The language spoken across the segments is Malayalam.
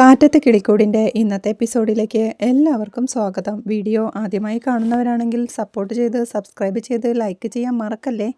കാറ്റത്ത് കിളിക്കൂടിന്റെ ഇന്നത്തെ എപ്പിസോഡിലേക്ക് എല്ലാവർക്കും സ്വാഗതം. വീഡിയോ ആദ്യമായി കാണുന്നവരാണെങ്കിൽ സപ്പോർട്ട് ചെയ്ത് സബ്സ്ക്രൈബ് ചെയ്ത് ലൈക്ക് ചെയ്യാൻ മറക്കല്ലേ?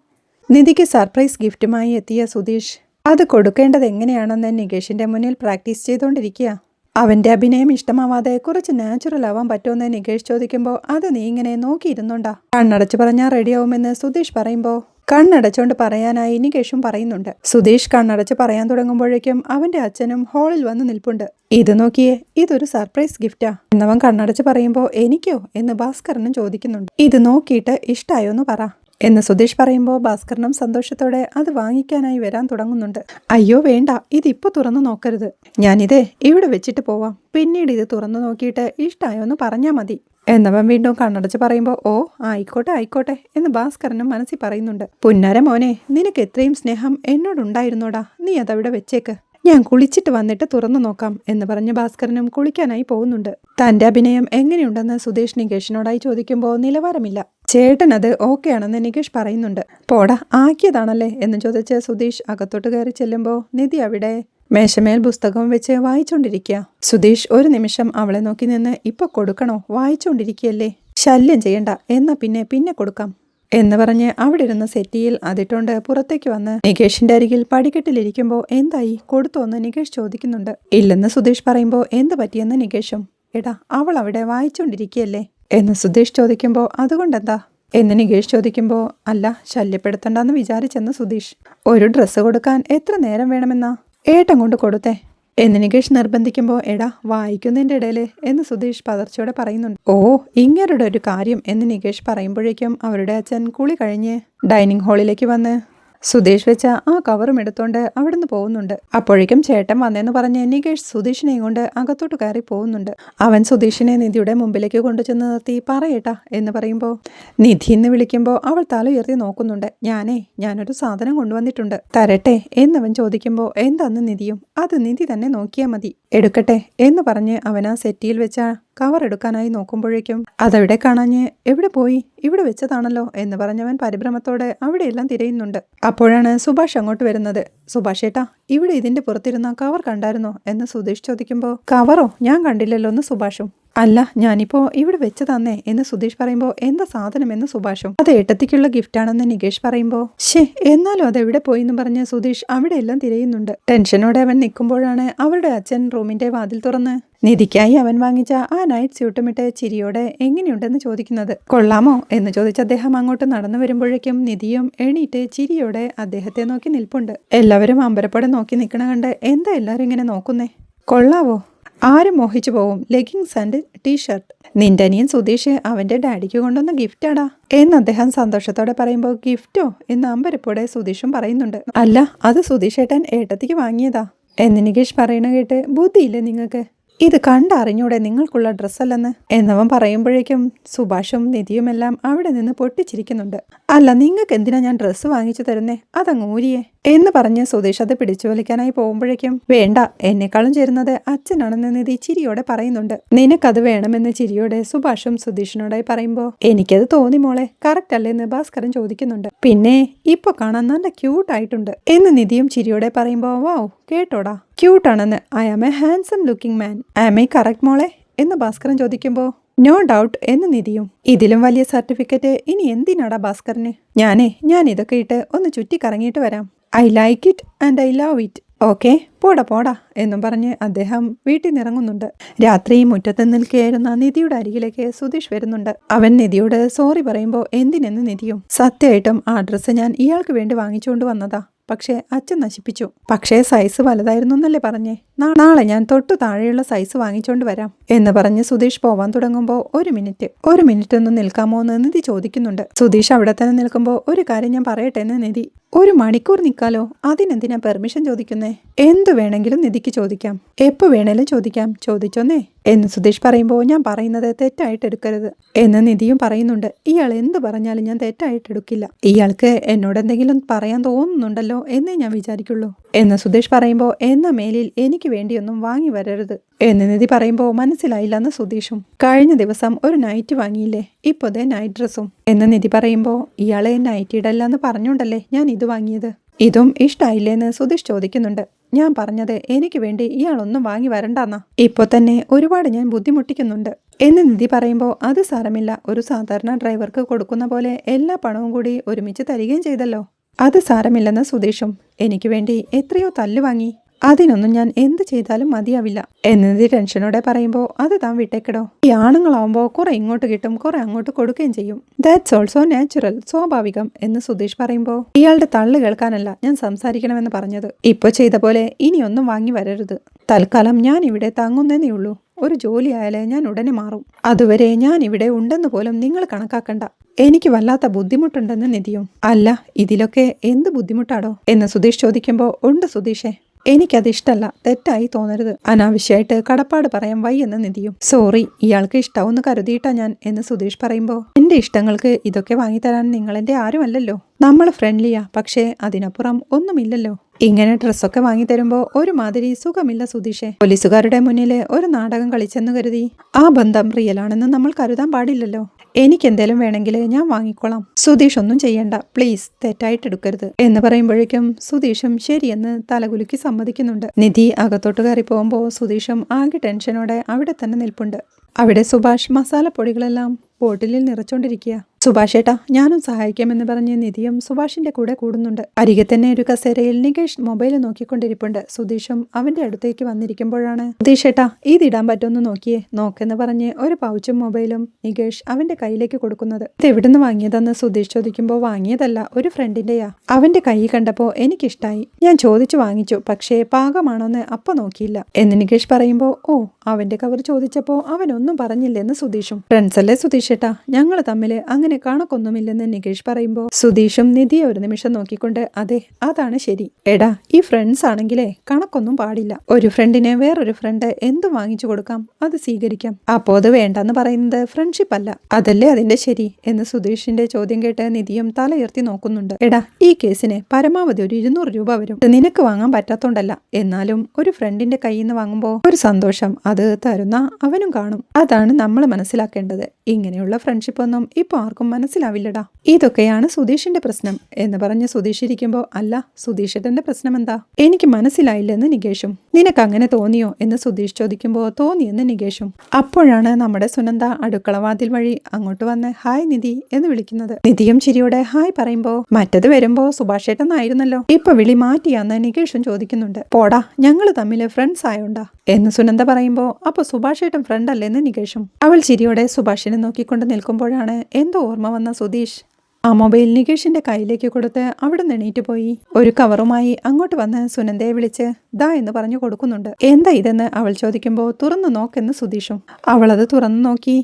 നിധിക്ക് സർപ്രൈസ് ഗിഫ്റ്റുമായി എത്തിയ സുധീഷ് അത് കൊടുക്കേണ്ടത് എങ്ങനെയാണെന്ന് നികേഷിന്റെ മുന്നിൽ പ്രാക്ടീസ് ചെയ്തുകൊണ്ടിരിക്കുക. അവന്റെ അഭിനയം ഇഷ്ടമാവാതെ കുറച്ച് നാച്ചുറൽ ആവാൻ പറ്റുമെന്ന് നികേഷ് ചോദിക്കുമ്പോൾ അത് നീ ഇങ്ങനെ നോക്കിയിരുന്നുണ്ടാ? കണ്ണടച്ച് പറഞ്ഞാൽ റെഡിയാവുമെന്ന് സുധീഷ് പറയുമ്പോൾ കണ്ണടച്ചുകൊണ്ട് പറയാനായി നികേഷും പറയുന്നുണ്ട്. സുധീഷ് കണ്ണടച്ച് പറയാൻ തുടങ്ങുമ്പോഴേക്കും അവന്റെ അച്ഛനും ഹാളിൽ വന്ന് നിൽപ്പുണ്ട്. ഇത് നോക്കിയേ ഇതൊരു സർപ്രൈസ് ഗിഫ്റ്റാ എന്നവൻ കണ്ണടച്ച് പറയുമ്പോൾ എനിക്കോ? എന്ന് ഭാസ്കരനും ചോദിക്കുന്നുണ്ട്. ഇത് നോക്കിയിട്ട് ഇഷ്ടായോ എന്ന് പറ എന്ന് സുധീഷ് പറയുമ്പോൾ ഭാസ്കരനും സന്തോഷത്തോടെ അത് വാങ്ങിക്കാനായി വരാൻ തുടങ്ങുന്നുണ്ട്. അയ്യോ വേണ്ട ഇതിപ്പോൾ തുറന്നു നോക്കരുത്. ഞാനിതേ ഇവിടെ വെച്ചിട്ട് പോവാം. പിന്നീട് ഇത് തുറന്നു നോക്കിയിട്ട് ഇഷ്ടായോ എന്ന് പറഞ്ഞാൽ മതി. എന്നവൻ വീണ്ടും കണ്ണടച്ച് പറയുമ്പോൾ ഓ ആയിക്കോട്ടെ ആയിക്കോട്ടെ എന്ന് ഭാസ്കരനും മനസ്സിൽ പറയുന്നുണ്ട്. പുന്നാര മോനെ നിനക്ക് എത്രയും സ്നേഹം എന്നോടുണ്ടായിരുന്നോടാ. നീ അതവിടെ വെച്ചേക്ക്. ഞാൻ കുളിച്ചിട്ട് വന്നിട്ട് തുറന്നു നോക്കാം എന്ന് പറഞ്ഞ് ഭാസ്കരനും കുളിക്കാനായി പോകുന്നുണ്ട്. തന്റെ അഭിനയം എങ്ങനെയുണ്ടെന്ന് സുധേഷ് നികേഷിനോടായി ചോദിക്കുമ്പോൾ നിലവാരമില്ല. ചേട്ടൻ അത് ഓക്കെ ആണെന്ന് നികേഷ് പറയുന്നുണ്ട്. പോടാ ആക്കിയതാണല്ലേ? എന്ന് ചോദിച്ച് സുധീഷ് അകത്തോട്ട് കയറി ചെല്ലുമ്പോൾ നിധി അവിടെ? മേശമേൽ പുസ്തകം വെച്ച് വായിച്ചുകൊണ്ടിരിക്കുക സുധീഷ് ഒരു നിമിഷം അവളെ നോക്കി നിന്ന് ഇപ്പൊ കൊടുക്കണോ? വായിച്ചുകൊണ്ടിരിക്കുകയല്ലേ ശല്യം ചെയ്യണ്ട. എന്നാ പിന്നെ പിന്നെ കൊടുക്കാം. എന്ന് പറഞ്ഞ് അവിടെ ഇരുന്ന സെറ്റിയിൽ അതിട്ടോണ്ട് പുറത്തേക്ക് വന്ന് നികേഷിന്റെ അരികിൽ പടിക്കെട്ടിലിരിക്കുമ്പോൾ എന്തായി? കൊടുത്തോന്ന് നികേഷ് ചോദിക്കുന്നുണ്ട്. ഇല്ലെന്ന് സുധീഷ് പറയുമ്പോൾ എന്ത് പറ്റിയെന്ന് നികേഷും? എടാ അവൾ അവിടെ വായിച്ചുകൊണ്ടിരിക്കുകയല്ലേ എന്ന് സുധീഷ് ചോദിക്കുമ്പോൾ അതുകൊണ്ടെന്താ? എന്ന് നികേഷ് ചോദിക്കുമ്പോൾ അല്ല ശല്യപ്പെടുത്തണ്ടെന്ന് വിചാരിച്ചെന്ന് സുധീഷ്. ഒരു ഡ്രസ്സ് കൊടുക്കാൻ എത്ര നേരം വേണമെന്നാ? ഏട്ടൻ കൊണ്ട് കൊടുത്തേ. എന്ന് നികേഷ് നിർബന്ധിക്കുമ്പോൾ എടാ വായിക്കുന്നതിന്റെ ഇടയിൽ എന്ന് സുധീഷ് പതർച്ചയോടെ പറയുന്നുണ്ട്. ഓ ഇങ്ങരുടെ ഒരു കാര്യം എന്ന് നികേഷ് പറയുമ്പോഴേക്കും അവരുടെ അച്ഛൻ കുളി കഴിഞ്ഞ് ഡൈനിങ് ഹാളിലേക്ക് വന്ന് സുധീഷ് വെച്ച ആ കവറും എടുത്തോണ്ട് അവിടുന്ന് പോകുന്നുണ്ട്. അപ്പോഴേക്കും ചേട്ടൻ വന്നെന്ന് പറഞ്ഞ് നികേഷ് സുധീഷിനെയും കൊണ്ട് അകത്തോട്ട് കയറി പോകുന്നുണ്ട്. അവൻ സുധീഷിനെ നിധിയുടെ മുമ്പിലേക്ക് കൊണ്ടുചെന്ന് നിർത്തി പറയട്ടാ എന്ന് പറയുമ്പോൾ നിധി എന്ന് വിളിക്കുമ്പോൾ അവൾ തല ഉയർത്തി നോക്കുന്നുണ്ട്. ഞാനേ ഞാനൊരു സാധനം കൊണ്ടുവന്നിട്ടുണ്ട്. തരട്ടെ എന്നവൻ ചോദിക്കുമ്പോൾ എന്താന്ന് നിധിയും? അത് നിധി തന്നെ നോക്കിയാൽ മതി എടുക്കട്ടെ എന്ന് പറഞ്ഞ് അവൻ ആ സെറ്റിയിൽ വെച്ച കവർ എടുക്കാനായി നോക്കുമ്പോഴേക്കും അതവിടെ കാണാഞ്ഞ് എവിടെ പോയി? ഇവിടെ വെച്ചതാണല്ലോ എന്ന് പറഞ്ഞവൻ പരിഭ്രമത്തോടെ അവിടെയെല്ലാം തിരയുന്നുണ്ട്. അപ്പോഴാണ് സുഭാഷ് അങ്ങോട്ട് വരുന്നത്. സുഭാഷ് ഏട്ടാ ഇവിടെ ഇതിന്റെ പുറത്തിരുന്ന കവർ കണ്ടായിരുന്നോ? എന്ന് സുധീഷ് ചോദിക്കുമ്പോൾ കവറോ? ഞാൻ കണ്ടില്ലല്ലോ എന്ന് സുഭാഷും. അല്ല ഞാനിപ്പോ ഇവിടെ വെച്ച് തന്നേ എന്ന് സുധീഷ് പറയുമ്പോൾ എന്താ സാധനം എന്ന് സുഭാഷും. അത് ഗിഫ്റ്റ് ഗിഫ്റ്റാണെന്ന് നികേഷ് പറയുമ്പോൾ ഷേ എന്നാലും അത് എവിടെ പോയി എന്ന് പറഞ്ഞ് സുധീഷ് അവിടെ എല്ലാം തിരയുന്നുണ്ട്. ടെൻഷനോടെ അവൻ നിൽക്കുമ്പോഴാണ് അവരുടെ അച്ഛൻ റൂമിന്റെ വാതിൽ തുറന്ന്. നിധിക്കായി അവൻ വാങ്ങിച്ച ആ നൈറ്റ് സ്യൂട്ടുമിട്ട് ചിരിയോടെ എങ്ങനെയുണ്ടെന്ന് ചോദിക്കുന്നത്? കൊള്ളാമോ? എന്ന് ചോദിച്ച അദ്ദേഹം അങ്ങോട്ട് നടന്നു വരുമ്പോഴേക്കും നിധിയും എണീറ്റ് ചിരിയോടെ അദ്ദേഹത്തെ നോക്കി നിൽപ്പുണ്ട്. എല്ലാവരും അമ്പരപ്പോടെ നോക്കി നിൽക്കണ കണ്ട് എന്താ എല്ലാവരും ഇങ്ങനെ നോക്കുന്നേ? കൊള്ളാവോ? ആരും മോഹിച്ചു പോവും. Leggings and t shirt. നിന്റെ അനിയൻ സുധീഷ് അവന്റെ ഡാഡിക്ക് കൊണ്ടുവന്ന ഗിഫ്റ്റാടാ എന്ന് അദ്ദേഹം സന്തോഷത്തോടെ പറയുമ്പോൾ ഗിഫ്റ്റോ? എന്ന് അമ്പരപ്പോടെ സുധീഷും പറയുന്നുണ്ട്. അല്ല അത് സുധീഷ് ഏട്ടൻ ഏട്ടത്തിക്ക് വാങ്ങിയതാ. എന്ന് നികേഷ് പറയണ കേട്ട് ബുദ്ധിയില്ലേ നിങ്ങൾക്ക്? ഇത് കണ്ടറിഞ്ഞൂടെ നിങ്ങൾക്കുള്ള ഡ്രസ്സല്ലെന്ന്? എന്നവൻ പറയുമ്പോഴേക്കും സുഭാഷും നിധിയുമെല്ലാം അവിടെ നിന്ന് പൊട്ടിച്ചിരിക്കുന്നുണ്ട്. അല്ല നിങ്ങൾക്ക് എന്തിനാ ഞാൻ ഡ്രസ്സ് വാങ്ങിച്ചു തരുന്നേ? അതങ്ങ് ഊരിയേ. എന്ന് പറഞ്ഞ് സുധീഷ് അത് പിടിച്ചു വലിക്കാനായി പോകുമ്പോഴേക്കും വേണ്ട എന്നെക്കാളും ചേരുന്നത് അച്ഛനാണെന്ന് നിധി ചിരിയോടെ പറയുന്നുണ്ട്. നിനക്കത് വേണമെന്ന് ചിരിയോടെ സുഭാഷും സുധീഷിനോടായി പറയുമ്പോൾ എനിക്കത് തോന്നി മോളെ കറക്റ്റ് അല്ലേന്ന് ഭാസ്കരൻ ചോദിക്കുന്നുണ്ട്. പിന്നെ ഇപ്പൊ കാണാൻ നല്ല ക്യൂട്ട് ആയിട്ടുണ്ട് എന്ന് നിധിയും ചിരിയോടെ പറയുമ്പോൾ വാവ് കേട്ടോടാ. ക്യൂട്ടാണെന്ന് I am a handsome looking man I am a correct മോളെ? എന്ന് ഭാസ്കരൻ ചോദിക്കുമ്പോ നോ ഡൗട്ട് എന്ന് നിധിയും ഇതിലും വലിയ സർട്ടിഫിക്കറ്റ് ഇനി എന്തിനാടാ ഭാസ്കറിന് ഞാനേ ഞാൻ ഇതൊക്കെ ഇട്ട് ഒന്ന് ചുറ്റിക്കറങ്ങിയിട്ട് വരാം. I like it and I love it okay പോടാ പോടാ എന്നും പറഞ്ഞ് അദ്ദേഹം വീട്ടിൽ നിറങ്ങുന്നുണ്ട് രാത്രി മുറ്റത്ത് നിൽക്കുകയായിരുന്ന നിധിയുടെ അരികിലേക്ക് സുധീഷ് വരുന്നുണ്ട്. അവൻ നിധിയോട് സോറി പറയുമ്പോൾ എന്തിനെന്ന് നിധിയും. സത്യമായിട്ടും ആ ഡ്രസ്സ് ഞാൻ ഇയാൾക്ക് വേണ്ടി വാങ്ങിച്ചുകൊണ്ട് വന്നതാ. പക്ഷേ അച്ഛൻ നശിപ്പിച്ചു. പക്ഷേ സൈസ് വലുതായിരുന്നു എന്നല്ലേ പറഞ്ഞേ? നാളെ ഞാൻ തൊട്ടു താഴെയുള്ള സൈസ് വാങ്ങിച്ചോണ്ട് വരാം എന്ന് പറഞ്ഞ് സുധീഷ് പോവാൻ തുടങ്ങുമ്പോൾ ഒരു മിനിറ്റ് ഒരു മിനിറ്റ് ഒന്ന് നിൽക്കാമോ എന്ന് നിധി ചോദിക്കുന്നുണ്ട്. സുധീഷ് അവിടെ തന്നെ നിൽക്കുമ്പോൾ ഒരു കാര്യം ഞാൻ പറയട്ടെ എന്ന് നിധി. ഒരു മണിക്കൂർ നിൽക്കാലോ അതിനെന്തിനാ പെർമിഷൻ ചോദിക്കുന്നേ? എന്തു വേണമെങ്കിലും നിധിക്ക് ചോദിക്കാം. എപ്പോ വേണേലും ചോദിക്കാം. ചോദിച്ചോന്നേ. എന്ന് സുധീഷ് പറയുമ്പോൾ ഞാൻ പറയുന്നത് തെറ്റായിട്ട് എടുക്കരുത് എന്ന് നിധിയും പറയുന്നുണ്ട്. ഇയാൾ എന്ത് പറഞ്ഞാലും ഞാൻ തെറ്റായിട്ട് എടുക്കില്ല. ഇയാൾക്ക് എന്നോട് എന്തെങ്കിലും പറയാൻ തോന്നുന്നുണ്ടല്ലോ എന്നേ ഞാൻ വിചാരിക്കുള്ളൂ. എന്ന് സുധീഷ് പറയുമ്പോൾ എന്ന മേലിൽ എനിക്ക് വേണ്ടിയൊന്നും വാങ്ങി വരരുത് എന്ന് നിധി പറയുമ്പോൾ മനസ്സിലായില്ല എന്ന് സുധീഷും. കഴിഞ്ഞ ദിവസം ഒരു നൈറ്റ് വാങ്ങിയില്ലേ ഇപ്പോഴത്തെ നൈറ്റ് ഡ്രസ്സും എന്ന് നിധി പറയുമ്പോൾ ഇയാളെ നൈറ്റ് ഇടല്ല എന്ന് പറഞ്ഞുകൊണ്ടല്ലേ ഞാൻ ഇത് വാങ്ങിയത്? ഇതും ഇഷ്ടായില്ലേന്ന് സുധീഷ് ചോദിക്കുന്നുണ്ട്. ഞാൻ പറഞ്ഞത് എനിക്ക് വേണ്ടി ഇയാളൊന്നും വാങ്ങി വരണ്ടെന്നാ. ഇപ്പോൾ തന്നെ ഒരുപാട് ഞാൻ ബുദ്ധിമുട്ടിക്കുന്നുണ്ട് എന്ന് നിധി പറയുമ്പോൾ അത് സാരമില്ല. ഒരു സാധാരണ ഡ്രൈവർക്ക് കൊടുക്കുന്ന പോലെ എല്ലാ പണവും കൂടി ഒരുമിച്ച് തരികയും ചെയ്തല്ലോ. അത് സാരമില്ലെന്ന് സുധീഷും. എനിക്ക് വേണ്ടി എത്രയോ തല്ല് വാങ്ങി. അതിനൊന്നും ഞാൻ എന്ത് ചെയ്താലും മതിയാവില്ല. എന്നത് ടെൻഷനോടെ പറയുമ്പോൾ അത് താൻ വിട്ടേക്കടോ. ഈ ആണുങ്ങളാവുമ്പോൾ കുറെ ഇങ്ങോട്ട് കിട്ടും കുറെ അങ്ങോട്ട് കൊടുക്കുകയും ചെയ്യും. ദാറ്റ്സ് ഓൾസോ നാച്ചുറൽ സ്വാഭാവികം എന്ന് സുധീഷ് പറയുമ്പോൾ ഇയാളുടെ തള്ളു കേൾക്കാനല്ല ഞാൻ സംസാരിക്കണമെന്ന് പറഞ്ഞത്. ഇപ്പൊ ചെയ്ത പോലെ ഇനിയൊന്നും വാങ്ങി വരരുത്. തൽക്കാലം ഞാൻ ഇവിടെ തങ്ങുന്നേ ഉള്ളൂ. ഒരു ജോലി ആയാലേ ഞാൻ ഉടനെ മാറും. അതുവരെ ഞാൻ ഇവിടെ ഉണ്ടെന്ന് പോലും നിങ്ങൾ കണക്കാക്കണ്ട. എനിക്ക് വല്ലാത്ത ബുദ്ധിമുട്ടുണ്ടെന്ന് നിധിയും. അല്ല ഇതിലൊക്കെ എന്ത് ബുദ്ധിമുട്ടാടോ? എന്ന് സുധീഷ് ചോദിക്കുമ്പോൾ ഉണ്ട് സുധീഷേ. എനിക്കത് ഇഷ്ടല്ല. തെറ്റായി തോന്നരുത്. അനാവശ്യമായിട്ട് കടപ്പാട് പറയാൻ വൈ എന്ന് നിധിയും. സോറി ഇയാൾക്ക് ഇഷ്ടാവെന്ന് കരുതിയിട്ടാ ഞാൻ എന്ന് സുധീഷ് പറയുമ്പോൾ എന്റെ ഇഷ്ടങ്ങൾക്ക് ഇതൊക്കെ വാങ്ങിത്തരാൻ നിങ്ങളെന്റെ ആരുമല്ലല്ലോ. നമ്മൾ ഫ്രണ്ട്ലിയാ പക്ഷേ അതിനപ്പുറം ഒന്നുമില്ലല്ലോ. ഇങ്ങനെ ഡ്രസ്സൊക്കെ വാങ്ങി തരുമ്പോൾ ഒരുമാതിരി സുഖമില്ല സുധീഷെ. പോലീസുകാരുടെ മുന്നിൽ ഒരു നാടകം കളിച്ചെന്ന് കരുതി. ആ ബന്ധം റിയലാണെന്ന് നമ്മൾ കരുതാൻ പാടില്ലല്ലോ. എനിക്ക് എന്തേലും വേണമെങ്കിൽ ഞാൻ വാങ്ങിക്കോളാം. സുധീഷ് ഒന്നും ചെയ്യണ്ട. പ്ലീസ് തെറ്റായിട്ട് എടുക്കരുത്. എന്ന് പറയുമ്പോഴേക്കും സുധീഷും ശരിയെന്ന് തലകുലുക്കി സമ്മതിക്കുന്നുണ്ട്. നിധി അകത്തോട്ട് കയറി പോകുമ്പോൾ സുധീഷും ആകെ ടെൻഷനോടെ അവിടെ തന്നെ നിൽപ്പുണ്ട്. അവിടെ സുഭാഷ് മസാലപ്പൊടികളെല്ലാം ബോട്ടിലിൽ നിറച്ചോണ്ടിരിക്കുക സുഭാഷ് ഏട്ടാ ഞാനും സഹായിക്കാമെന്ന് പറഞ്ഞ് നിധിയും സുഭാഷിന്റെ കൂടെ കൂടുന്നുണ്ട്. അരികെ തന്നെ ഒരു കസേരയിൽ നികേഷ് മൊബൈൽ നോക്കിക്കൊണ്ടിരിപ്പുണ്ട്. സുധീഷും അവന്റെ അടുത്തേക്ക് വന്നിരിക്കുമ്പോഴാണ്. സുധീഷ് ഏട്ടാ ഇതിടാൻ പറ്റുമെന്ന് നോക്കിയേ നോക്കെന്ന് പറഞ്ഞ് ഒരു പൗച്ചും മൊബൈലും നികേഷ് അവന്റെ കയ്യിലേക്ക് കൊടുക്കുന്നത്. ഇത് എവിടുന്ന് വാങ്ങിയതെന്ന് സുധീഷ് ചോദിക്കുമ്പോൾ വാങ്ങിയതല്ല ഒരു ഫ്രണ്ടിന്റെയാ. അവന്റെ കൈ കണ്ടപ്പോ എനിക്കിഷ്ടായി. ഞാൻ ചോദിച്ചു വാങ്ങിച്ചു പക്ഷേ പാകമാണോന്ന് അപ്പൊ നോക്കിയില്ല. എന്ന് നികേഷ് പറയുമ്പോ ഓ അവന്റെ കവർ ചോദിച്ചപ്പോ അവനൊന്നും പറഞ്ഞില്ലെന്ന് സുധീഷും. ഫ്രണ്ട്സല്ലേ സുധീഷ് ഏട്ടാ ഞങ്ങൾ തമ്മിൽ അങ്ങനെ കണക്കൊന്നുമില്ലെന്ന് നികേഷ് പറയുമ്പോൾ സുധീഷും നിധിയെ ഒരു നിമിഷം നോക്കിക്കൊണ്ട് അതെ അതാണ് ശരി. എടാ ഈ ഫ്രണ്ട്സ് ആണെങ്കിലേ കണക്കൊന്നും പാടില്ല. ഒരു ഫ്രണ്ടിനെ വേറൊരു ഫ്രണ്ട് എന്ത് വാങ്ങിച്ചു കൊടുക്കാം? അത് സ്വീകരിക്കാം. അപ്പോ അത് വേണ്ടെന്ന് പറയുന്നത് ഫ്രണ്ട്ഷിപ്പ് അല്ല. അതല്ലേ അതിന്റെ ശരി? എന്ന് സുധീഷിന്റെ ചോദ്യം കേട്ട് നിധിയും തലയുയർത്തി നോക്കുന്നുണ്ട്. എടാ ഈ കേസിന് പരമാവധി ഒരു ഇരുന്നൂറ് രൂപ വരും. നിനക്ക് വാങ്ങാൻ പറ്റാത്തോണ്ടല്ല. എന്നാലും ഒരു ഫ്രണ്ടിന്റെ കയ്യിൽ നിന്ന് വാങ്ങുമ്പോൾ ഒരു സന്തോഷം അത് തരുന്ന അവനും കാണും. അതാണ് നമ്മൾ മനസ്സിലാക്കേണ്ടത്. ഇങ്ങനെയുള്ള ഫ്രണ്ട്ഷിപ്പ് ഒന്നും ഇപ്പൊ ആർക്കും മനസ്സിലാവില്ലടാ. ഇതൊക്കെയാണ് സുധീഷിന്റെ പ്രശ്നം. എന്ന് പറഞ്ഞ് സുധീഷ് ഇരിക്കുമ്പോൾ അല്ല സുധീഷേട്ടന്റെ പ്രശ്നം എന്താ എനിക്ക് മനസ്സിലായില്ലെന്ന് നികേഷും. നിനക്ക് അങ്ങനെ തോന്നിയോ? എന്ന് സുധീഷ് ചോദിക്കുമ്പോൾ തോന്നിയെന്ന് നികേഷും. അപ്പോഴാണ് നമ്മുടെ സുനന്ദ അടുക്കളവാതിൽ വഴി അങ്ങോട്ട് വന്ന് ഹായ് നിധി എന്ന് വിളിക്കുന്നത്. നിധിയും ചിരിയോടെ ഹായ് പറയുമ്പോ മറ്റത് വരുമ്പോ സുഭാഷേട്ടെന്നായിരുന്നല്ലോ ഇപ്പൊ വിളി മാറ്റിയാന്ന് നികേഷും ചോദിക്കുന്നുണ്ട്. പോടാ ഞങ്ങൾ തമ്മിൽ ഫ്രണ്ട്സ് ആയോണ്ടാ? എന്ന് സുനന്ദ പറയുമ്പോ അപ്പൊ സുഭാഷേട്ടൻ ഫ്രണ്ട് അല്ലേന്ന് നികേഷും. അവൾ ചിരിയോടെ സുഭാഷിനെ നോക്കിക്കൊണ്ട് നിൽക്കുമ്പോഴാണ് എന്തോ ഓർമ്മ വന്ന സുധീഷ് ആ മൊബൈൽ നികേഷിന്റെ കയ്യിലേക്ക് കൊടുത്ത് അവിടെ നിണീറ്റ് പോയി. ഒരു കവറുമായി അങ്ങോട്ട് വന്ന് സുനന്ദയെ വിളിച്ച് ദാ എന്ന് പറഞ്ഞു കൊടുക്കുന്നുണ്ട്. എന്താ ഇതെന്ന്? അവൾ ചോദിക്കുമ്പോൾ തുറന്നു നോക്കെന്ന് സുധീഷും. അവളത് തുറന്നു നോക്കി.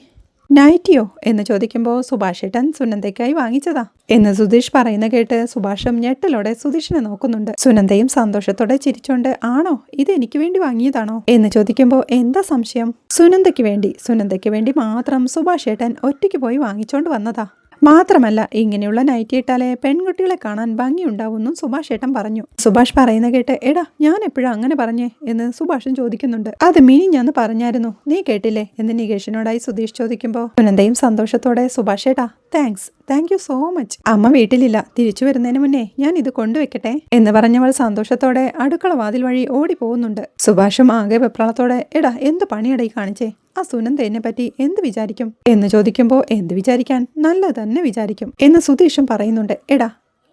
നൈറ്റിയോ എന്ന് ചോദിക്കുമ്പോൾ സുഭാഷേട്ടൻ സുനന്ദയ്ക്കായി വാങ്ങിച്ചതാ എന്ന് സുധീഷ് പറയുന്ന കേട്ട് സുഭാഷും ഞെട്ടലോടെ സുധീഷിനെ നോക്കുന്നുണ്ട്. സുനന്ദയും സന്തോഷത്തോടെ ചിരിച്ചോണ്ട് ആണോ? ഇത് എനിക്ക് വേണ്ടി വാങ്ങിയതാണോ? എന്ന് ചോദിക്കുമ്പോൾ എന്താ സംശയം? സുനന്ദയ്ക്ക് വേണ്ടി സുനന്ദയ്ക്ക് വേണ്ടി മാത്രം സുഭാഷേട്ടൻ ഒറ്റയ്ക്ക് പോയി വാങ്ങിച്ചോണ്ട് വന്നതാ. മാത്രമല്ല ഇങ്ങനെയുള്ള നൈറ്റി ഇട്ടാലേ പെൺകുട്ടികളെ കാണാൻ ഭംഗിയുണ്ടാവുമെന്നും സുഭാഷ് ഏട്ടൻ പറഞ്ഞു. സുഭാഷ് പറയുന്ന കേട്ട് എടാ ഞാൻ എപ്പോഴും അങ്ങനെ പറഞ്ഞേ? എന്ന് സുഭാഷും ചോദിക്കുന്നുണ്ട്. അത് മിനി ഞാൻ പറഞ്ഞായിരുന്നു. നീ കേട്ടില്ലേ? എന്ന് നികേഷിനോടായി സുധീഷ് ചോദിക്കുമ്പോൾ സുനന്ദയും സന്തോഷത്തോടെ സുഭാഷ് ഏട്ടാ thanks thank you so much അമ്മ വീട്ടിലില്ല. തിരിച്ചു വരുന്നതിന് മുന്നേ ഞാൻ ഇത് കൊണ്ടുവെക്കട്ടെ? എന്ന് പറഞ്ഞവൾ സന്തോഷത്തോടെ അടുക്കള വാതിൽ വഴി ഓടി പോകുന്നുണ്ട് സുഭാഷും ആകെ വെപ്രാളത്തോടെ എടാ എന്ത് പണിയടയി കാണിച്ചേ? ആ സുനന്ദേനെ പറ്റി എന്ത് വിചാരിക്കും? എന്ന് ചോദിക്കുമ്പോൾ എന്ത് വിചാരിക്കാൻ? നല്ല തന്നെ വിചാരിക്കും എന്ന് സുധീഷും പറയുന്നുണ്ട്. എടാ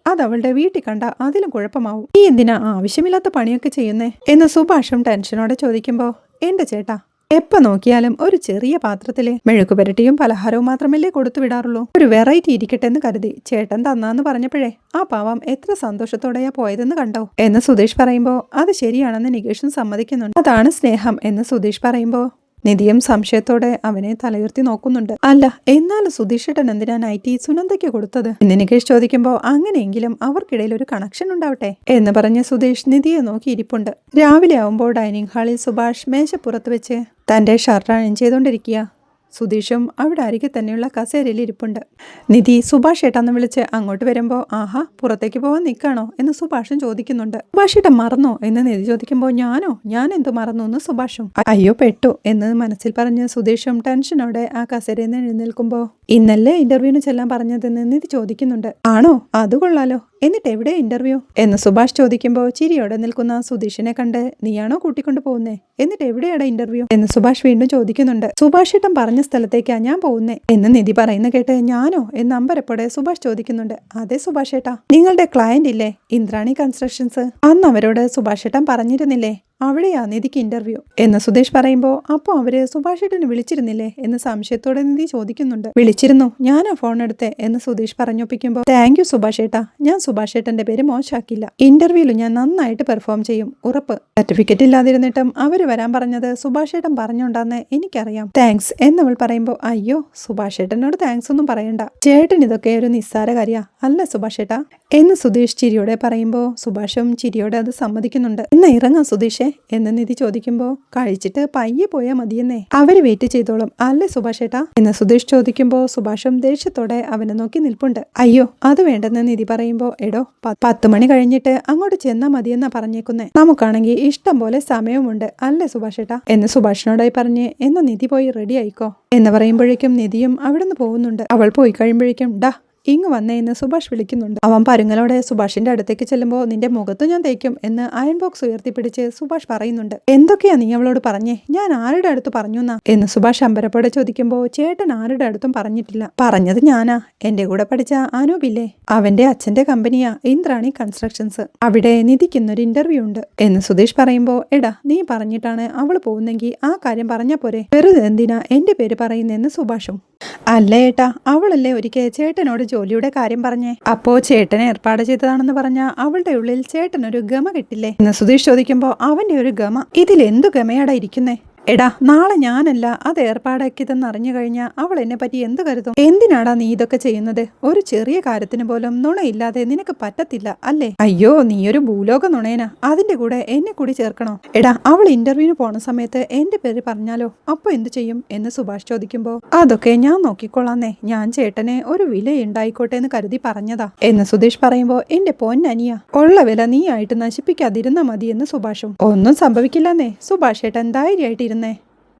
അവളുടെ വീട്ടിൽ കണ്ട അതിലും കുഴപ്പമാവും. നീ എന്തിനാ ആവശ്യമില്ലാത്ത പണിയൊക്കെ ചെയ്യുന്നേ? എന്ന് സുഭാഷും ടെൻഷനോടെ ചോദിക്കുമ്പോൾ എന്റെ ചേട്ടാ എപ്പോ നോക്കിയാലും ഒരു ചെറിയ പാത്രത്തിലെ മെഴുക്ക് പുരട്ടിയും പലഹാരവും മാത്രമല്ലേ കൊടുത്തു വിടാറുള്ളൂ? ഒരു വെറൈറ്റി ഇരിക്കട്ടെ എന്ന് കരുതി ചേട്ടൻ തന്നാന്ന് പറഞ്ഞപ്പോഴേ ആ പാവം എത്ര സന്തോഷത്തോടെയാ പോയതെന്ന് കണ്ടോ? എന്ന് സുധീഷ് പറയുമ്പോൾ അത് ശരിയാണെന്ന് നികേഷും സമ്മതിക്കുന്നുണ്ട്. അതാണ് സ്നേഹം എന്ന് സുധീഷ് പറയുമ്പോൾ നിധിയും സംശയത്തോടെ അവനെ തലയുർത്തി നോക്കുന്നുണ്ട്. അല്ല എന്നാലും സുധീഷേട്ടൻ എന്തിനാ നൈറ്റി സുനന്ദയ്ക്ക് കൊടുത്തത്? എന്ന് നികേഷ് ചോദിക്കുമ്പോൾ അങ്ങനെയെങ്കിലും അവർക്കിടയിൽ ഒരു കണക്ഷൻ ഉണ്ടാവട്ടെ? എന്ന് പറഞ്ഞ് സുധീഷ് നിധിയെ നോക്കി ഇരിപ്പുണ്ട്. രാവിലെ ആവുമ്പോൾ ഡൈനിങ് ഹാളിൽ സുഭാഷ് മേശപ്പുറത്ത് വെച്ച് തന്റെ ഷർട്ട് അണിഞ്ചെയ്തോണ്ടിരിക്കുക സുധീഷും അവിടെ അരികെ തന്നെയുള്ള കസേരയിൽ ഇരിപ്പുണ്ട്. നിധി സുഭാഷ് ഏട്ടാന്ന് വിളിച്ച് അങ്ങോട്ട് വരുമ്പോൾ ആഹാ പുറത്തേക്ക് പോവാൻ നിൽക്കാണോ എന്ന് സുഭാഷും ചോദിക്കുന്നുണ്ട്. സുഭാഷ് ഏട്ടൻ മറന്നോ? എന്ന് നിധി ചോദിക്കുമ്പോൾ ഞാനോ? ഞാൻ എന്തു മറന്നു? എന്ന് സുഭാഷും അയ്യോ പെട്ടു എന്ന് മനസ്സിൽ പറഞ്ഞ് സുധീഷും ടെൻഷനോടെ ആ കസേരയിൽ നിന്ന് എഴുന്നേൽക്കുമ്പോൾ ഇന്നല്ലേ ഇന്റർവ്യൂവിന് ചെല്ലാൻ പറഞ്ഞതെന്ന് നിധി ചോദിക്കുന്നുണ്ട്. ആണോ? അത് കൊള്ളാലോ. എന്നിട്ട് എവിടെ ഇന്റർവ്യൂ എന്ന് സുഭാഷ് ചോദിക്കുമ്പോൾ ചിരിയോടെ നിൽക്കുന്ന സുധീഷിനെ കണ്ട് നീയാണോ കൂട്ടിക്കൊണ്ടു പോകുന്നേ? എന്നിട്ട് എവിടെയാണ് ഇന്റർവ്യൂ എന്ന് സുഭാഷ് വീണ്ടും ചോദിക്കുന്നുണ്ട്. സുഭാഷ് ഏട്ടൻ പറഞ്ഞ സ്ഥലത്തേക്കാ ഞാൻ പോകുന്നേ? എന്ന് നിധി പറയുന്ന കേട്ട് ഞാനോ? എന്ന് അമ്പരപ്പോടെ സുഭാഷ് ചോദിക്കുന്നുണ്ട്. അതെ സുഭാഷ് ഏട്ടാ. നിങ്ങളുടെ ക്ലയന്റ് ഇല്ലേ? ഇന്ദ്രാണി കൺസ്ട്രക്ഷൻസ് അന്ന് അവരോട് സുഭാഷ് ഏട്ടൻ പറഞ്ഞിരുന്നില്ലേ? അവിടെയാ നിധിക്ക് ഇന്റർവ്യൂ എന്ന് സുദേഷ് പറയുമ്പോൾ അപ്പോൾ അവർ സുഭാഷ് ഏട്ടന് വിളിച്ചിരുന്നില്ലേ? എന്ന് സംശയത്തോടെ നിധി ചോദിക്കുന്നുണ്ട്. വിളിച്ചിരുന്നു. ഞാനാ ഫോൺ എടുത്തേ. എന്ന് സുധീഷ് പറഞ്ഞൊപ്പിക്കുമ്പോൾ താങ്ക് യു സുഭാഷേട്ടാ ഞാൻ സുഭാഷേട്ടന്റെ പേര് മോശാക്കില്ല. ഇന്റർവ്യൂവിൽ ഞാൻ നന്നായിട്ട് പെർഫോം ചെയ്യും. ഉറപ്പ്. സർട്ടിഫിക്കറ്റ് ഇല്ലാതിരുന്നിട്ടും അവർ വരാൻ പറഞ്ഞത് സുഭാഷേട്ടൻ പറഞ്ഞോണ്ടാന്ന് എനിക്കറിയാം. താങ്ക്സ് എന്നവൾ പറയുമ്പോൾ അയ്യോ സുഭാഷേട്ടനോട് താങ്ക്സ് ഒന്നും പറയണ്ട. ചേട്ടൻ ഇതൊക്കെ ഒരു നിസ്സാര കാര്യ. അല്ല സുഭാഷ് ഏട്ടാ. എന്ന് സുധീഷ് ചിരിയോടെ പറയുമ്പോൾ സുഭാഷും ചിരിയോടെ അത് സമ്മതിക്കുന്നുണ്ട്. എന്നാ ഇറങ്ങാം സുധീഷേ. എന്ന് നിധി ചോദിക്കുമ്പോൾ കഴിച്ചിട്ട് പയ്യെ പോയാൽ മതിയെന്നേ. അവർ വെയിറ്റ് ചെയ്തോളും. അല്ലേ സുഭാഷ് ഏട്ടാ എന്ന് സുധീഷ് ചോദിക്കുമ്പോൾ സുഭാഷും ദേഷ്യത്തോടെ അവനെ നോക്കി നിൽപ്പുണ്ട്. അയ്യോ അത് വേണ്ടെന്ന് നിധി പറയുമ്പോൾ എടോ പത്ത് മണി കഴിഞ്ഞിട്ട് അങ്ങോട്ട് ചെന്നാ മതിയെന്നാ പറഞ്ഞേക്കുന്നേ. നമുക്കാണെങ്കിൽ ഇഷ്ടം പോലെ സമയമുണ്ട് അല്ലേ സുഭാഷ് ഏട്ടാ എന്ന് സുഭാഷിനോടായി പറഞ്ഞ് എന്ന് നിധി പോയി റെഡി ആയിക്കോ. എന്ന് പറയുമ്പോഴേക്കും നിധിയും അവിടെ നിന്ന് പോകുന്നുണ്ട്. അവൾ പോയി കഴിയുമ്പോഴേക്കും ഡാ ഇങ്ങ് വന്നേ എന്ന് സുഭാഷ് വിളിക്കുന്നുണ്ട്. അവൻ പരുങ്ങലോടെ സുഭാഷിന്റെ അടുത്തേക്ക് ചെല്ലുമ്പോൾ നിന്റെ മുഖത്ത് ഞാൻ തേക്കും എന്ന് അയൺ ബോക്സ് ഉയർത്തിപ്പിടിച്ച് സുഭാഷ് പറയുന്നുണ്ട്. എന്തൊക്കെയാ നീ അവളോട് പറഞ്ഞേ? ഞാൻ ആരുടെ അടുത്ത് പറഞ്ഞു എന്നാ? എന്ന് സുഭാഷ് അമ്പരപ്പോടെ ചോദിക്കുമ്പോൾ ചേട്ടൻ ആരുടെ അടുത്തും പറഞ്ഞിട്ടില്ല. പറഞ്ഞത് ഞാനാ. എന്റെ കൂടെ പഠിച്ച അനൂപില്ലേ? അവന്റെ അച്ഛന്റെ കമ്പനിയാ ഇന്ദ്രാണി കൺസ്ട്രക്ഷൻസ്. അവിടെ നിധിക്കുന്നൊരു ഇന്റർവ്യൂ ഉണ്ട്. എന്ന് സുധീഷ് പറയുമ്പോൾ എടാ നീ പറഞ്ഞിട്ടാണ് അവൾ പോകുന്നെങ്കിൽ ആ കാര്യം പറഞ്ഞ പോരെ. വെറുതെ എന്തിനാ എന്റെ പേര് പറയുന്നെന്ന് സുഭാഷും. അല്ല ഏട്ടാ. അവളല്ലേ ഒരിക്കൽ ചേട്ടനോട് ജോലിയുടെ കാര്യം പറഞ്ഞേ. അപ്പോ ചേട്ടനെ ഏർപ്പാട് ചെയ്തതാണെന്ന് പറഞ്ഞ അവളുടെ ഉള്ളിൽ ചേട്ടനൊരു ഗമ കിട്ടില്ലേ? എന്ന് സുധീഷ് ചോദിക്കുമ്പോ അവന്റെ ഒരു ഗമ. ഇതിൽ എന്തു ഗമയാടാ ഇരിക്കുന്നേ? എടാ നാളെ ഞാനല്ല അത് ഏർപ്പാടാക്കിയതെന്ന് അറിഞ്ഞു കഴിഞ്ഞാൽ അവൾ എന്നെ പറ്റി എന്ത് കരുതും? എന്തിനാടാ നീ ഇതൊക്കെ ചെയ്യുന്നത്? ഒരു ചെറിയ കാര്യത്തിന് പോലും നുണയില്ലാതെ നിനക്ക് പറ്റത്തില്ല അല്ലേ? അയ്യോ നീ ഒരു ഭൂലോക നുണയനാ അതിന്റെ കൂടെ എന്നെ കൂടി ചേർക്കണോ? എടാ അവൾ ഇന്റർവ്യൂവിന് പോണ സമയത്ത് എന്റെ പേര് പറഞ്ഞാലോ? അപ്പൊ എന്തു ചെയ്യും എന്ന് സുഭാഷ് ചോദിക്കുമ്പോ അതൊക്കെ ഞാൻ നോക്കിക്കൊള്ളാന്നേ. ഞാൻ ചേട്ടനെ ഒരു വില ഉണ്ടായിക്കോട്ടെ എന്ന് കരുതി പറഞ്ഞതാ. എന്ന് സുധീഷ് പറയുമ്പോ എന്റെ പൊന്നനിയ. ഉള്ള വില നീ ആയിട്ട് നശിപ്പിക്കാതിരുന്ന മതി എന്ന് സുഭാഷും. ഒന്നും സംഭവിക്കില്ലെന്നേ. സുഭാഷ് ഏട്ടൻ ധൈര്യമായിട്ടിരുന്നേ വരുന്നേ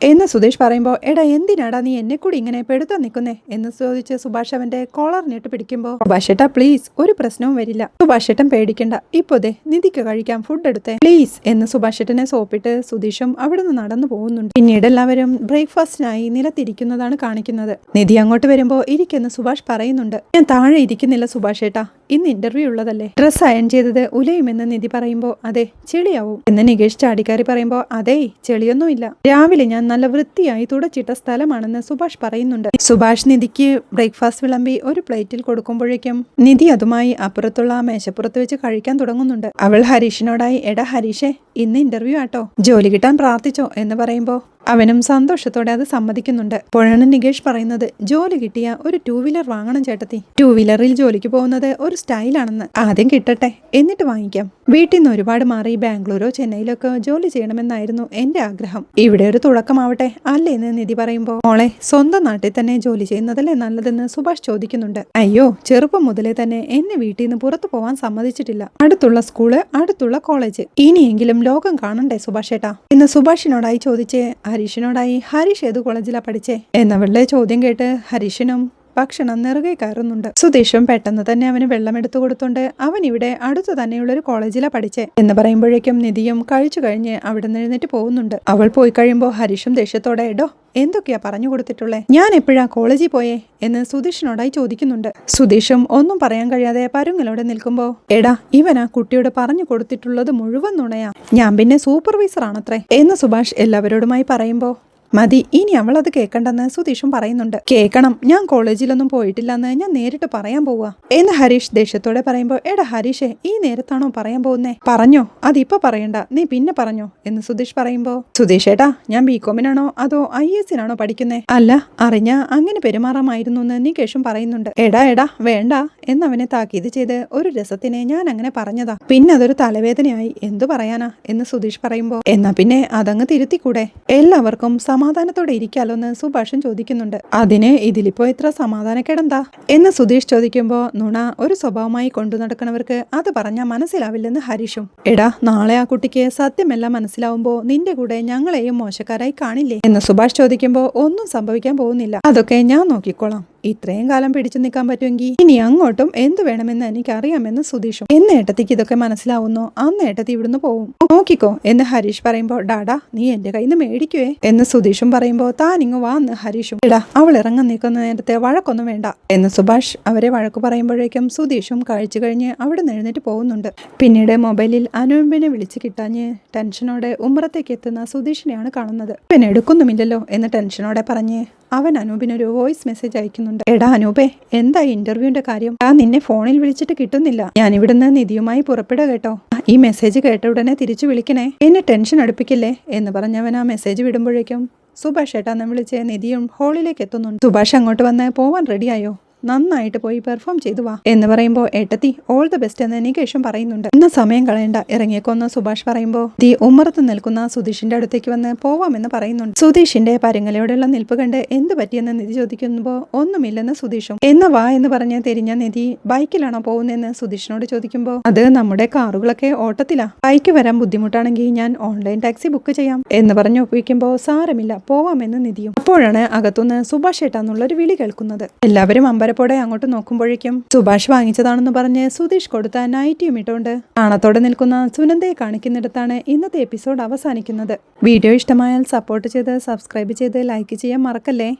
എന്ന് സുധീഷ് പറയുമ്പോൾ എടാ എന്തിനാടാ നീ എന്നെ കൂടി ഇങ്ങനെ പെടുത്താൻ നിൽക്കുന്നേ എന്ന് ചോദിച്ച് സുഭാഷ് അവന്റെ കോളറിനിട്ട് പിടിക്കുമ്പോൾ സുഭാഷേട്ടാ പ്ലീസ് ഒരു പ്രശ്നവും വരില്ല. സുഭാഷേട്ടൻ പേടിക്കണ്ട. ഇപ്പൊ ദേ നിധിക്ക് കഴിക്കാം ഫുഡ് എടുത്തേ. പ്ലീസ് എന്ന് സുഭാഷേട്ടനെ സോപ്പിട്ട് സുധീഷും നിന്ന് നടന്നു പോകുന്നുണ്ട്. പിന്നീട് എല്ലാവരും ബ്രേക്ക്ഫാസ്റ്റിനായി നിലത്തിരിക്കുന്നതാണ് കാണിക്കുന്നത്. നിധി അങ്ങോട്ട് വരുമ്പോൾ ഇരിക്കെന്ന് സുഭാഷ് പറയുന്നുണ്ട്. ഞാൻ താഴെ ഇരിക്കുന്നില്ല സുഭാഷേട്ടാ. ഇന്ന് ഇന്റർവ്യൂ ഉള്ളതല്ലേ? ഡ്രസ് അയൺ ചെയ്തത് ഉലയുമെന്ന് നിധി പറയുമ്പോൾ അതെ ചെളിയാവും. എന്ന് നികേഷ് ചാടിക്കാരി പറയുമ്പോൾ അതേ ചെളിയൊന്നുമില്ല. രാവിലെ ഞാൻ നല്ല വൃത്തിയായി തുടച്ചിട്ട സ്ഥലമാണെന്ന് സുഭാഷ് പറയുന്നുണ്ട്. സുഭാഷ് നിധിക്ക് ബ്രേക്ക്ഫാസ്റ്റ് വിളമ്പി ഒരു പ്ലേറ്റിൽ കൊടുക്കുമ്പോഴേക്കും നിധി അതുമായി അപ്പുറത്തുള്ള മേശപ്പുറത്ത് വെച്ച് കഴിക്കാൻ തുടങ്ങുന്നുണ്ട്. അവൾ ഹരീഷിനോടായി എടാ ഹരീഷേ ഇന്ന് ഇന്റർവ്യൂ ആട്ടോ. ജോലി കിട്ടാൻ പ്രാർത്ഥിച്ചോ എന്ന് പറയുമ്പോ അവനും സന്തോഷത്തോടെ അത് സമ്മതിക്കുന്നുണ്ട്. അപ്പോഴാണ് നികേഷ് പറയുന്നത് ജോലി കിട്ടിയ ഒരു ടൂ വീലർ വാങ്ങണം ചേട്ടത്തി. ടൂ വീലറിൽ ജോലിക്ക് പോകുന്നത് ഒരു സ്റ്റൈലാണെന്ന്. ആദ്യം കിട്ടട്ടെ എന്നിട്ട് വാങ്ങിക്കാം. വീട്ടിൽ നിന്ന് ഒരുപാട് മാറി ബാംഗ്ലൂരോ ചെന്നൈയിലൊക്കെ ജോലി ചെയ്യണമെന്നായിരുന്നു എന്റെ ആഗ്രഹം. ഇവിടെ ഒരു തുടക്കമാവട്ടെ അല്ലേ എന്ന് നിധി പറയുമ്പോ മോളെ സ്വന്തം നാട്ടിൽ തന്നെ ജോലി ചെയ്യുന്നതല്ലേ നല്ലതെന്ന് സുഭാഷ് ചോദിക്കുന്നുണ്ട്. അയ്യോ ചെറുപ്പം മുതലേ തന്നെ എന്നെ വീട്ടിൽ നിന്ന് പുറത്തു പോവാൻ സമ്മതിച്ചിട്ടില്ല. അടുത്തുള്ള സ്കൂൾ അടുത്തുള്ള കോളേജ്. ഇനിയെങ്കിലും ലോകം കാണണ്ടേ സുഭാഷ് ഏട്ടാ? ഇന്ന് സുഭാഷിനോടായി ചോദിച്ച് ഹരീഷിനോടായി ഹരീഷ് ഏത് കോളേജിലാ പഠിച്ചേ? എന്നവളുടെ ചോദ്യം കേട്ട് ഹരീഷിനും ഭക്ഷണം നിറകെ കയറുന്നുണ്ട്. സുതീഷും പെട്ടെന്ന് തന്നെ അവന് വെള്ളമെടുത്തു കൊടുത്തുണ്ട് അവൻ ഇവിടെ അടുത്തു തന്നെയുള്ളൊരു കോളേജിലാ പഠിച്ചേ എന്ന് പറയുമ്പോഴേക്കും നിധിയും കഴിച്ചു കഴിഞ്ഞ് അവിടെ നിന്ന് എഴുന്നേറ്റ് പോകുന്നുണ്ട്. അവൾ പോയി കഴിയുമ്പോൾ ഹരീഷും ദേഷ്യത്തോടെ എടോ എന്തൊക്കെയാ പറഞ്ഞു കൊടുത്തിട്ടുള്ളേ? ഞാൻ എപ്പോഴാ കോളേജിൽ പോയേ എന്ന് സുധീഷിനോടായി ചോദിക്കുന്നുണ്ട്. സുധീഷും ഒന്നും പറയാൻ കഴിയാതെ പരുങ്ങലോടെ നിൽക്കുമ്പോ എടാ ഇവനാ കുട്ടിയോട് പറഞ്ഞു കൊടുത്തിട്ടുള്ളത് മുഴുവൻ നുണയാ. ഞാൻ പിന്നെ സൂപ്പർവൈസർ ആണത്രേ എന്ന് സുഭാഷ് എല്ലാവരോടുമായി പറയുമ്പോ മതി ഇനി അവൾ അത് കേൾക്കണ്ടെന്ന് സുതീഷും പറയുന്നുണ്ട്. കേൾക്കണം ഞാൻ കോളേജിലൊന്നും പോയിട്ടില്ലെന്ന് ഞാൻ നേരിട്ട് പറയാൻ പോവാ. എന്ന് ഹരീഷ് ദേഷ്യത്തോടെ പറയുമ്പോൾ എടാ ഹരീഷേ ഈ നേരത്താണോ പറയാൻ പോകുന്നേ? പറഞ്ഞോ അതിപ്പോ പറയണ്ട നീ പിന്നെ പറഞ്ഞോ എന്ന് സുതീഷ് പറയുമ്പോ സുതീഷ് ഏട്ടാ ഞാൻ ബികോമിനാണോ അതോ ഐ എസിനാണോ പഠിക്കുന്നേ? അല്ല അറിഞ്ഞ അങ്ങനെ പെരുമാറാമായിരുന്നു എന്ന് നികേഷും പറയുന്നുണ്ട്. എടാ എടാ വേണ്ട എന്നവനെ താക്കീത് ചെയ്ത് ഒരു രസത്തിനെ ഞാൻ അങ്ങനെ പറഞ്ഞതാ. പിന്നെ അതൊരു തലവേദനയായി എന്തു പറയാനാ? എന്ന് സുതീഷ് പറയുമ്പോ എന്നാ പിന്നെ അതങ്ങ് തിരുത്തിക്കൂടെ? എല്ലാവർക്കും സമാധാനത്തോടെ ഇരിക്കാലോ എന്ന് സുഭാഷും ചോദിക്കുന്നുണ്ട്. അതിന് ഇതിലിപ്പോ എത്ര സമാധാനക്കേടെന്താ? എന്ന് സുധീഷ് ചോദിക്കുമ്പോ നുണ ഒരു സ്വഭാവമായി കൊണ്ടു നടക്കണവർക്ക് അത് പറഞ്ഞാൽ മനസ്സിലാവില്ലെന്ന് ഹരീഷും. എടാ നാളെ ആ കുട്ടിക്ക് സത്യമെല്ലാം മനസ്സിലാവുമ്പോ നിന്റെ കൂടെ ഞങ്ങളെയും മോശക്കാരായി കാണില്ലേ? എന്ന് സുഭാഷ് ചോദിക്കുമ്പോ ഒന്നും സംഭവിക്കാൻ പോകുന്നില്ല. അതൊക്കെ ഞാൻ നോക്കിക്കോളാം. ഇത്രയും കാലം പിടിച്ചു നിൽക്കാൻ പറ്റുമെങ്കിൽ ഇനി അങ്ങോട്ടും എന്ത് വേണമെന്ന് എനിക്കറിയാമെന്ന് സുധീഷും. എന്ന് ഏട്ടത്തിക്ക് ഇതൊക്കെ മനസ്സിലാവുന്നു? ആ ഏട്ടത്തി ഇവിടുന്ന് പോവും. നോക്കിക്കോ എന്ന് ഹരീഷ് പറയുമ്പോൾ ഡാഡാ നീ എന്റെ കയ്യിൽ നിന്ന് മേടിക്കുവേ എന്ന് സുധീഷും പറയുമ്പോൾ താൻ ഇങ്ങ് ഹരീഷും എടാ അവൾ ഇറങ്ങാൻ നിൽക്കുന്ന നേരത്തെ വഴക്കൊന്നും വേണ്ട എന്ന് സുഭാഷ് അവരെ വഴക്ക് പറയുമ്പോഴേക്കും സുധീഷും കഴിച്ചു കഴിഞ്ഞ് അവിടെ എഴുന്നേറ്റ് പോകുന്നുണ്ട്. പിന്നീട് മൊബൈലിൽ അനുപിനെ വിളിച്ച് കിട്ടാഞ്ഞ് ടെൻഷനോടെ ഉമ്മറത്തേക്ക് എത്തുന്ന സുധീഷിനെയാണ് കാണുന്നത്. പിന്നെ എടുക്കുന്നുമില്ലല്ലോ എന്ന് ടെൻഷനോടെ പറഞ്ഞ് അവൻ അനൂപിനൊരു വോയിസ് മെസ്സേജ് അയക്കുന്നുണ്ട്. എടാ അനൂപേ എന്താ ഇന്റർവ്യൂവിന്റെ കാര്യം? ആ നിന്നെ ഫോണിൽ വിളിച്ചിട്ട് കിട്ടുന്നില്ല. ഞാൻ ഇവിടുന്ന് നിധിയുമായി പുറപ്പെടുക കേട്ടോ. ഈ മെസ്സേജ് കേട്ട ഉടനെ തിരിച്ചു വിളിക്കണേ. എന്നെ ടെൻഷൻ അടുപ്പിക്കില്ലേ? എന്ന് പറഞ്ഞവൻ ആ മെസ്സേജ് വിടുമ്പോഴേക്കും സുഭാഷ് ഏട്ടാ ഏട്ടാന്ന് വിളിച്ച് നിധിയും ഹോളിലേക്ക് എത്തുന്നുണ്ട്. സുഭാഷ് അങ്ങോട്ട് വന്ന് പോവാൻ റെഡിയായോ? നന്നായിട്ട് പോയി പെർഫോം ചെയ്തു വാ എന്ന് പറയുമ്പോൾ ഏട്ടത്തി ഓൾ ദ ബെസ്റ്റ് എന്ന് നികേഷും പറയുന്നുണ്ട്. ഇന്ന് സമയം കളയണ്ട ഇറങ്ങിയേക്കൊന്ന് സുഭാഷ് പറയുമ്പോൾ ദി ഉമ്മറത്ത് നിൽക്കുന്ന സുധീഷിന്റെ അടുത്തേക്ക് വന്ന് പോവാമെന്ന് പറയുന്നുണ്ട്. സുധീഷിന്റെ പരങ്ങലയോടെയുള്ള നിൽപ്പ് കണ്ട് എന്ത് പറ്റിയെന്ന് നിധി ചോദിക്കുമ്പോൾ ഒന്നുമില്ലെന്ന് സുധീഷും. എന്ന് വാ എന്ന് പറഞ്ഞ് തിരിഞ്ഞ നിധി ബൈക്കിലാണോ പോകുന്നതെന്ന് സുധീഷിനോട് ചോദിക്കുമ്പോൾ അത് നമ്മുടെ കാറുകളൊക്കെ ഓട്ടത്തിലാ. ബൈക്ക് വരാൻ ബുദ്ധിമുട്ടാണെങ്കിൽ ഞാൻ ഓൺലൈൻ ടാക്സി ബുക്ക് ചെയ്യാം എന്ന് പറഞ്ഞ് ഒപ്പിക്കുമ്പോൾ സാരമില്ല പോവാമെന്ന് നിധിയും. അപ്പോഴാണ് അകത്തുനിന്ന് സുഭാഷ് ഏട്ടാന്നുള്ളൊരു വിളി കേൾക്കുന്നത്. എല്ലാവരും അമ്പരപ്പോടെ അങ്ങോട്ട് നോക്കുമ്പോഴേക്കും സുഭാഷ് വാങ്ങിച്ചതാണെന്ന് പറഞ്ഞ് സുധീഷ് കൊടുത്ത നൈറ്റിയും ഇട്ടുകൊണ്ട് നാണത്തോടെ നിൽക്കുന്ന സുനന്ദയെ കാണിക്കുന്നിടത്താണ് ഇന്നത്തെ എപ്പിസോഡ് അവസാനിക്കുന്നത്. വീഡിയോ ഇഷ്ടമായാൽ സപ്പോർട്ട് ചെയ്ത് സബ്സ്ക്രൈബ് ചെയ്ത് ലൈക്ക് ചെയ്യാൻ മറക്കല്ലേ?